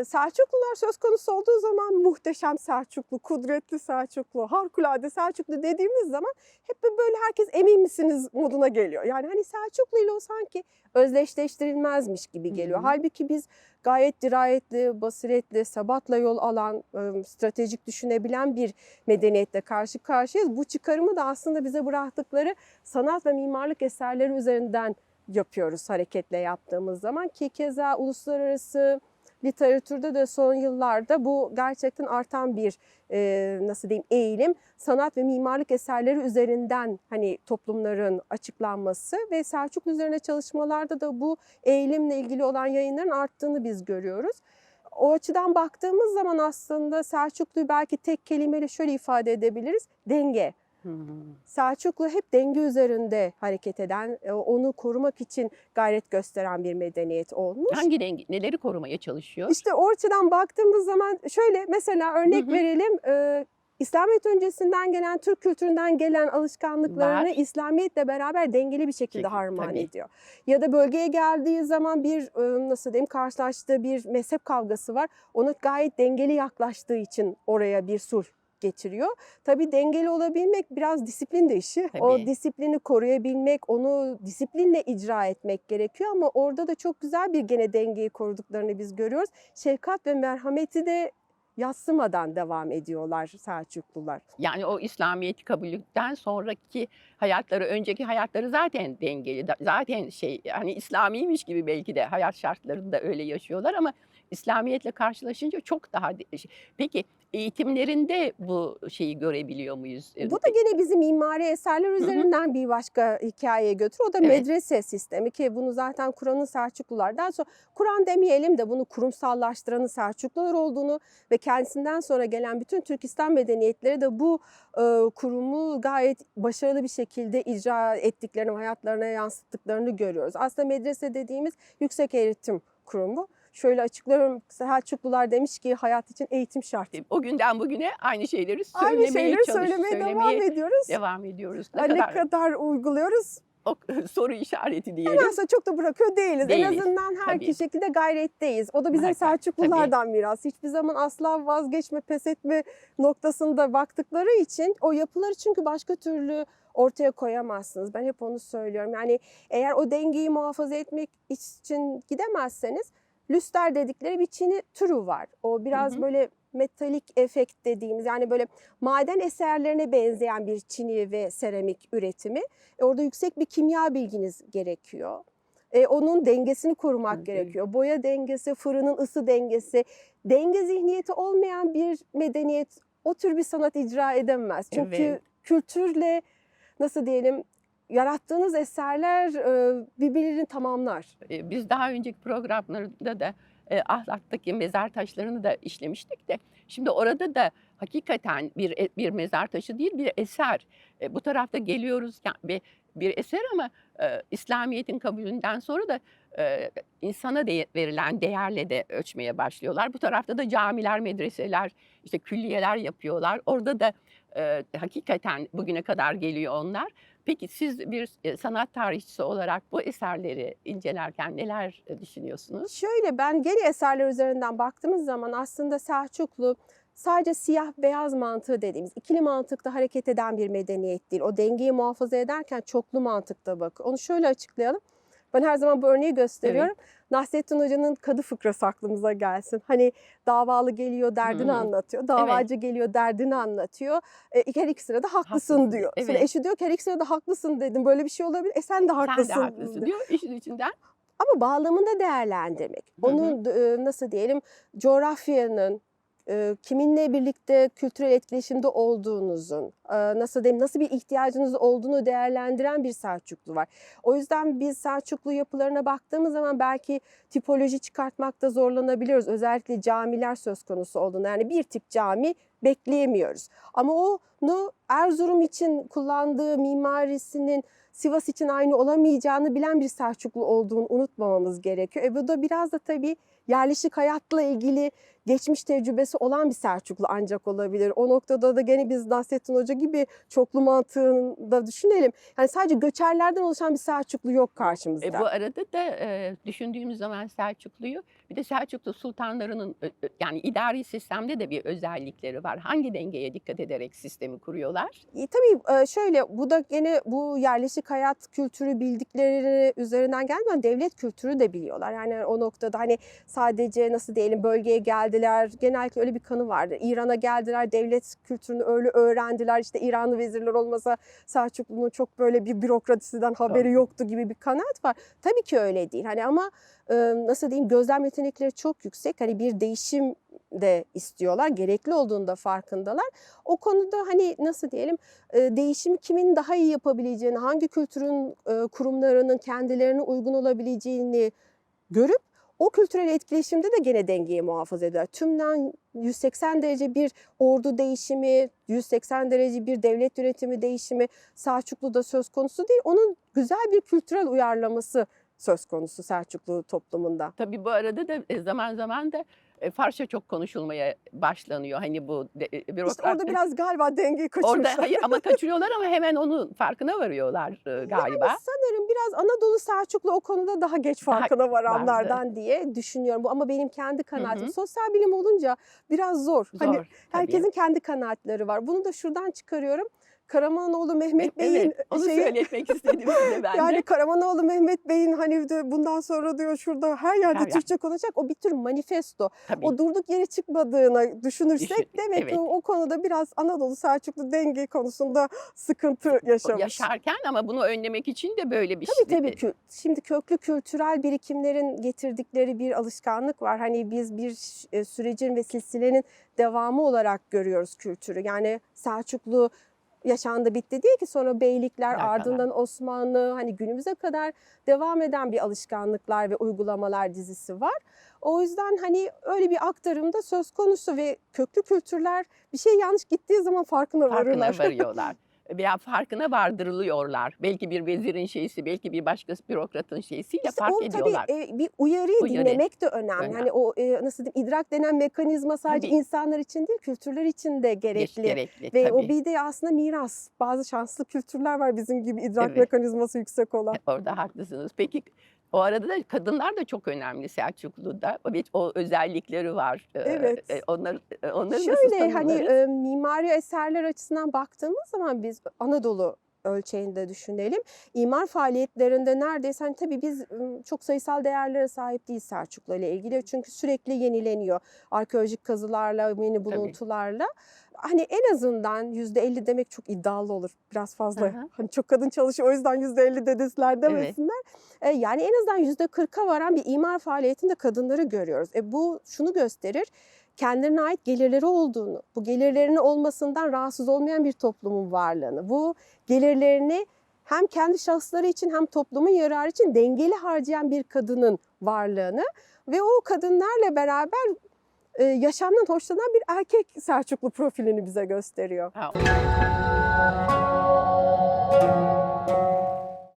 e, Selçuklular söz konusu olduğu zaman muhteşem Selçuklu, kudretli Selçuklu, harikulade Selçuklu dediğimiz zaman hep böyle herkes emin misiniz moduna geliyor. Yani hani Selçuklu ile o sanki özdeşleştirilmezmiş gibi geliyor. Hı hı. Halbuki biz gayet dirayetli, basiretli, sabatla yol alan, e, stratejik düşünebilen bir medeniyetle karşı karşıyayız. Bu çıkarımı da aslında bize bıraktıkları sanat ve mimarlık eserleri üzerinden yapıyoruz hareketle yaptığımız zaman ki keza uluslararası literatürde de son yıllarda bu gerçekten artan bir e, nasıl diyeyim eğilim sanat ve mimarlık eserleri üzerinden hani toplumların açıklanması ve Selçuklu üzerine çalışmalarda da bu eğilimle ilgili olan yayınların arttığını biz görüyoruz. O açıdan baktığımız zaman aslında Selçuklu'yu belki tek kelimeyle şöyle ifade edebiliriz. Denge. Hı. Selçuklu hep denge üzerinde hareket eden, e, onu korumak için gayret gösteren bir medeniyet olmuş. Hangi rengi, neleri korumaya çalışıyor? İşte o açıdan baktığımız zaman şöyle mesela örnek Hı hı. verelim. e, İslamiyet öncesinden gelen, Türk kültüründen gelen alışkanlıklarını Var. İslamiyetle beraber dengeli bir şekilde Şekil, harman tabii. ediyor. Ya da bölgeye geldiği zaman bir e, nasıl diyeyim karşılaştığı bir mezhep kavgası var. Ona gayet dengeli yaklaştığı için oraya bir sulh getiriyor. Tabii dengeli olabilmek biraz disiplin de işi. O Tabii. disiplini koruyabilmek, onu disiplinle icra etmek gerekiyor ama orada da çok güzel bir gene dengeyi koruduklarını biz görüyoruz. Şefkat ve merhameti de yassımadan devam ediyorlar Selçuklular. Yani o İslamiyet'i kabulden sonraki hayatları, önceki hayatları zaten dengeli. Zaten şey hani İslamiymiş gibi belki de hayat şartlarında öyle yaşıyorlar ama İslamiyetle karşılaşınca çok daha şey- Peki eğitimlerinde bu şeyi görebiliyor muyuz? Bu da gene bizi mimari eserler üzerinden bir başka hikayeye götürüyor. O da Evet. medrese sistemi ki bunu zaten Kur'an'ın Selçuklular. Daha sonra Kur'an demeyelim de bunu kurumsallaştıranın Selçuklular olduğunu ve kendisinden sonra gelen bütün Türk İslam medeniyetleri de bu e, kurumu gayet başarılı bir şekilde icra ettiklerini, hayatlarına yansıttıklarını görüyoruz. Aslında medrese dediğimiz yüksek eğitim kurumu. Şöyle açıklıyorum. Selçuklular demiş ki hayat için eğitim şart. O günden bugüne aynı şeyleri Aynı söylemeye şeyleri çalış- söylemeye devam söylemeye ediyoruz. devam ediyoruz. Ne Ha, Ne kadar kadar uyguluyoruz? o soru işareti diyelim. Ondan sonra çok da bırakıyor değiliz. Değiliz, En azından her tabii. şekilde gayretteyiz. O da bize Muhakkak, Selçuklulardan miras. Hiçbir zaman asla vazgeçme, pes etme noktasında baktıkları için o yapıları çünkü başka türlü ortaya koyamazsınız. Ben hep onu söylüyorum. Yani eğer o dengeyi muhafaza etmek için gidemezseniz lüster dedikleri bir çini türü var. O biraz Hı hı. böyle metalik efekt dediğimiz yani böyle maden eserlerine benzeyen bir çini ve seramik üretimi. E, orada yüksek bir kimya bilginiz gerekiyor. E, onun dengesini korumak hı. gerekiyor. Boya dengesi, fırının ısı dengesi. Denge zihniyeti olmayan bir medeniyet o tür bir sanat icra edemez. Çünkü Evet. kültürle nasıl diyelim yarattığınız eserler e, birbirlerini tamamlar. E, Biz daha önceki programlarda da e, Ahlak'taki mezar taşlarını da işlemiştik de şimdi orada da hakikaten bir e- bir mezar taşı değil bir eser. E, Bu tarafta geliyoruz ya- ve bir eser ama e, İslamiyet'in kabulünden sonra da e, insana de- verilen değerle de ölçmeye başlıyorlar. Bu tarafta da camiler, medreseler, işte külliyeler yapıyorlar. Orada da e, hakikaten bugüne kadar geliyor onlar. Peki siz bir e, sanat tarihçisi olarak bu eserleri incelerken neler e, düşünüyorsunuz? Şöyle ben geri eserler üzerinden baktığımız zaman aslında Selçuklu sadece siyah beyaz mantığı dediğimiz ikili mantıkta hareket eden bir medeniyet değil. O dengeyi muhafaza ederken çoklu mantıkta bak. Onu şöyle açıklayalım. Ben her zaman bu örneği gösteriyorum. Nasrettin Hoca'nın kadı fıkrası aklımıza gelsin. Hani davalı geliyor derdini Hı. anlatıyor. Davacı geliyor derdini anlatıyor. E, her ikisine de haklısın, Haklısın, diyor. Sonra evet. eşi diyor ki her ikisine de haklısın dedim. Böyle bir şey olabilir. E sen de haklısın. Sen de haklısın diyor. diyor işin içinden. Ama bağlamında değerlendirmek. Hı hı. Onun e, nasıl diyelim coğrafyanın kiminle birlikte kültürel etkileşimde olduğunuzun, e, nasıl diyeyim nasıl bir ihtiyacınız olduğunu değerlendiren bir Selçuklu var. O yüzden biz Selçuklu yapılarına baktığımız zaman belki tipoloji çıkartmakta zorlanabiliyoruz. Özellikle camiler söz konusu olduğunda yani bir tip cami bekleyemiyoruz. Ama onu Erzurum için kullandığı mimarisinin Sivas için aynı olamayacağını bilen bir Selçuklu olduğunu unutmamamız gerekiyor. E bu da biraz da tabii yerleşik hayatla ilgili geçmiş tecrübesi olan bir Selçuklu ancak olabilir. O noktada da gene biz Nasrettin Hoca gibi çoklu mantığında düşünelim. Yani sadece göçerlerden oluşan bir Selçuklu yok karşımızda. E, bu arada da e, düşündüğümüz zaman Selçuklu'yu bir de Selçuklu sultanlarının yani idari sistemde de bir özellikleri var. Hangi dengeye dikkat ederek sistemi kuruyorlar? E, tabii şöyle bu da gene bu yerleşik hayat kültürü bildikleri üzerinden gelmiyor. Devlet kültürü de biliyorlar. Yani o noktada hani sadece nasıl diyelim bölgeye geldiler. Genellikle öyle bir kanı vardır. İran'a geldiler devlet kültürünü öyle öğrendiler. İşte İranlı vezirler olmasa Selçuklu'nun çok böyle bir bürokrasiden haberi Doğru. yoktu gibi bir kanaat var. Tabii ki öyle değil. Hani ama nasıl diyeyim gözlem yetenekleri çok yüksek. Hani bir değişim de istiyorlar. Gerekli olduğunda farkındalar. O konuda hani nasıl diyelim e, değişimi kimin daha iyi yapabileceğini, hangi kültürün e, kurumlarının kendilerine uygun olabileceğini görüp o kültürel etkileşimde de gene dengeyi muhafaza ediyor. Tümden 180 derece bir ordu değişimi, 180 derece bir devlet yönetimi değişimi Selçuklu'da söz konusu değil. Onun güzel bir kültürel uyarlaması söz konusu Selçuklu toplumunda. Tabii bu arada da e, zaman zaman da e, Farsça çok konuşulmaya başlanıyor. Hani bu de, e, İşte bürokrat orada biraz galiba dengeyi kaçırmışlar. Orada hayır ama kaçırıyorlar ama hemen onun farkına varıyorlar galiba. Yani sanırım biraz Anadolu Selçuklu o konuda daha geç Daha farkına varanlardan diye düşünüyorum. Bu ama benim kendi kanaatim. hı. Sosyal bilim olunca biraz zor. Zor. Hani tabii. herkesin kendi kanaatleri var. Bunu da şuradan çıkarıyorum. Karamanoğlu Mehmet Bey'in Evet, onu şeyi söyletmek istedim size ben de. yani Karamanoğlu Mehmet Bey'in hani de bundan sonra diyor şurada her yerde Her yer. Türkçe konuşacak. O bir tür manifesto. Tabii. O durduk yere çıkmadığını düşünürsek Düşün- demek evet. ki o, konuda biraz Anadolu Selçuklu denge konusunda sıkıntı yaşamış. yaşarken ama bunu önlemek için de böyle bir Tabii şey. tabii. Kü- Şimdi köklü kültürel birikimlerin getirdikleri bir alışkanlık var. Hani biz bir e, sürecin ve silsilenin devamı olarak görüyoruz kültürü. Yani Selçuklu yaşandı bitti değil ki sonra beylikler Derkalar. ardından Osmanlı hani günümüze kadar devam eden bir alışkanlıklar ve uygulamalar dizisi var. O yüzden hani öyle bir aktarımda söz konusu ve köklü kültürler bir şey yanlış gittiği zaman farkına, farkına varırlar. varıyorlar. Veya farkına vardırılıyorlar. Belki bir vezirin şeysi, belki bir başka bürokratın şeysiyle İşte fark o ediyorlar. tabii e, bir uyarıyı Uyarı. dinlemek de önemli. Önemli. Hani o e, nasıl diyeyim idrak denen mekanizma sadece Tabii. insanlar için değil kültürler için de gerekli. gerekli Ve o tabii. bir de aslında miras. Bazı şanslı kültürler var bizim gibi idrak Evet. mekanizması yüksek olan. Orada haklısınız. Peki o arada da kadınlar da çok önemli Selçuklu'da. Evet, o özellikleri var. Ee, Evet. e, Onlar, e, onları nasıl Şöyle hani tanımlarız? e, mimari eserler açısından baktığımız zaman biz Anadolu ölçeğinde düşünelim. İmar faaliyetlerinde neredeyse hani tabii biz çok sayısal değerlere sahip değil Selçuklu ile ilgili. Çünkü sürekli yenileniyor. Arkeolojik kazılarla, yeni buluntularla. Hani en azından yüzde elli demek çok iddialı olur. Biraz fazla. Aha. Hani çok kadın çalışıyor o yüzden yüzde elli dedesinler demesinler. E, yani en azından yüzde kırka varan bir imar faaliyetinde kadınları görüyoruz. E, bu şunu gösterir kendilerine ait gelirleri olduğunu, bu gelirlerinin olmasından rahatsız olmayan bir toplumun varlığını, bu gelirlerini hem kendi şahısları için hem toplumun yararı için dengeli harcayan bir kadının varlığını ve o kadınlarla beraber e, yaşamdan hoşlanan bir erkek Selçuklu profilini bize gösteriyor. Ha,